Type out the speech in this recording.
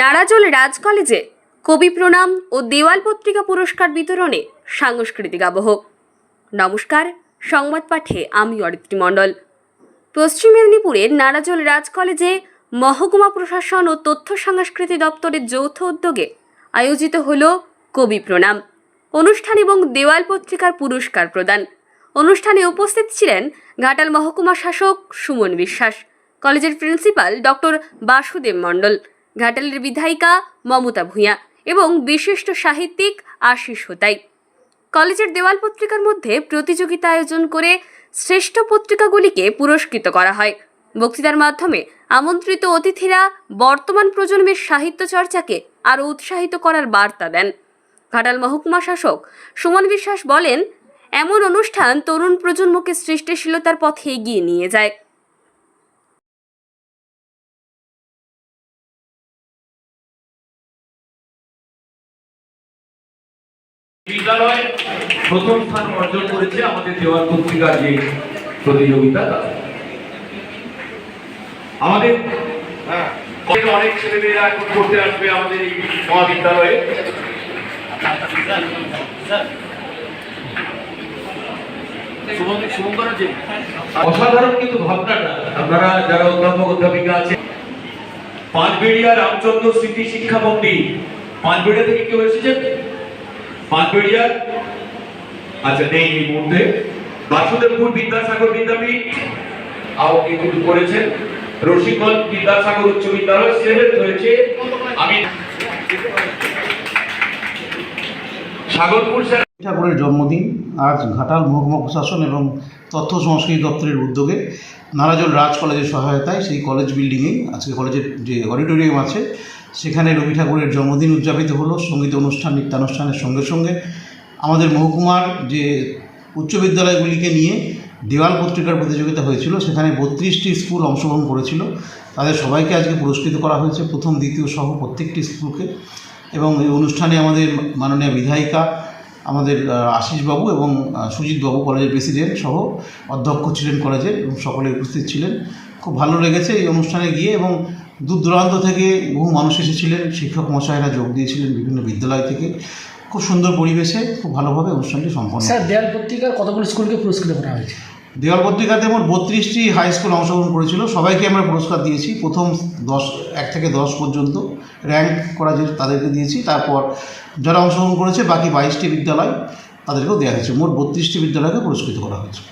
নারাজল রাজ কলেজে কবি প্রণাম ও দেওয়াল পত্রিকা পুরস্কার বিতরণে সাংস্কৃতিক আবহ। নমস্কার, সংবাদ পাঠে আমি অরিত্রী মণ্ডল। পশ্চিম মেদিনীপুরের নারাজল রাজ কলেজে মহকুমা প্রশাসন ও তথ্য সংস্কৃতি দপ্তরের যৌথ উদ্যোগে আয়োজিত হল কবি প্রণাম, অনুষ্ঠান এবং দেওয়াল পত্রিকার পুরস্কার প্রদান। অনুষ্ঠানে উপস্থিত ছিলেন ঘাটাল মহকুমা শাসক সুমন বিশ্বাস, কলেজের প্রিন্সিপাল ডক্টর বাসুদেব মণ্ডল ঘাটালের বিধায়িকা মমতা ভূঁইয়া এবং বিশিষ্ট সাহিত্যিক আশিস হোতাই। কলেজের দেওয়াল পত্রিকার মধ্যে প্রতিযোগিতা আয়োজন করে শ্রেষ্ঠ পত্রিকাগুলিকে পুরস্কৃত করা হয়। বক্তৃতার মাধ্যমে আমন্ত্রিত অতিথিরা বর্তমান প্রজন্মের সাহিত্য চর্চাকে আরও উৎসাহিত করার বার্তা দেন। ঘাটাল মহকুমা শাসক সুমন বিশ্বাস বলেন, এমন অনুষ্ঠান তরুণ প্রজন্মকে সৃষ্টিশীলতার পথে এগিয়ে নিয়ে যায়। বিদ্যালয় প্রথম স্থান অর্জন করেছে আমাদের দেওয়াল পত্রিকার যে প্রতিযোগিতা আমাদের আমাদের অনেক ছেলেমেয়েরা এখন পড়তে আসবে আমাদের এই মহাবিদ্যালয়ে। অসাধারণ কিন্তু ভাবনাটা। আপনারা যারা অধ্যাপক অধ্যাপিকা আছে পাঁচবেড়িয়া রামচন্দ্র স্মৃতি শিক্ষা মন্দির পাঁচবেড়িয়া থেকে কেউ এসেছেন? পাঁচবেড়িয়া আচ্ছা নেই এই মুহূর্তে। বাসুদেবপুর বিদ্যাসাগর বিদ্যাপীঠ। আও কিন্তু করেছেন। রসিকগঞ্জ বিদ্যাসাগর উচ্চ বিদ্যালয়। সেভেন্থ হয়েছে। আমি সাগরপুর ঠাকুরের জন্মদিন। আজ ঘাটাল মহকুমা প্রশাসন এবং তথ্য সংস্কৃতি দপ্তরের উদ্যোগে নারাজল রাজ কলেজের সহায়তায় সেই কলেজ বিল্ডিংয়েই আজকে কলেজের যে অডিটোরিয়াম আছে, সেখানে রবি ঠাকুরের জন্মদিন উদযাপিত হলো। সংগীত অনুষ্ঠান, নৃত্যানুষ্ঠানের সঙ্গে সঙ্গে আমাদের মহকুমার যে উচ্চ বিদ্যালয়গুলিকে নিয়ে দেওয়াল পত্রিকার প্রতিযোগিতা হয়েছিল, সেখানে বত্রিশটি স্কুল অংশগ্রহণ করেছিল। তাদের সবাইকে আজকে পুরস্কৃত করা হয়েছে। প্রথম, দ্বিতীয় সহ প্রত্যেকটি স্কুলকে। এবং এই অনুষ্ঠানে আমাদের মাননীয় বিধায়িকা আমাদের আশিসবাবু এবং সুজিতবাবু কলেজের প্রেসিডেন্ট সহ অধ্যক্ষ ছিলেন কলেজের এবং সকলে উপস্থিত ছিলেন খুব ভালো লেগেছে এই অনুষ্ঠানে গিয়ে এবং দূর দূরান্ত থেকে বহু মানুষ এসেছিলেন, শিক্ষক মশাইরা যোগ দিয়েছিলেন বিভিন্ন বিদ্যালয় থেকে খুব সুন্দর পরিবেশে, খুব ভালোভাবে অনুষ্ঠানটি সম্পন্ন। স্যার, দেয়াল পত্রিকার কতগুলো স্কুলকে পুরস্কৃত করা হয়েছে দেওয়াল পত্রিকাতে মোট বত্রিশটি হাই স্কুল অংশগ্রহণ করেছিল। সবাইকে আমরা পুরস্কার দিয়েছি। প্রথম দশ, এক থেকে দশ পর্যন্ত র্যাঙ্ক করা যে তাদেরকে দিয়েছি। তারপর যারা অংশগ্রহণ করেছে, বাকি বাইশটি বিদ্যালয় তাদেরকেও দেওয়া হয়েছে। মোট বত্রিশটি বিদ্যালয়কে পুরস্কৃত করা হয়েছে।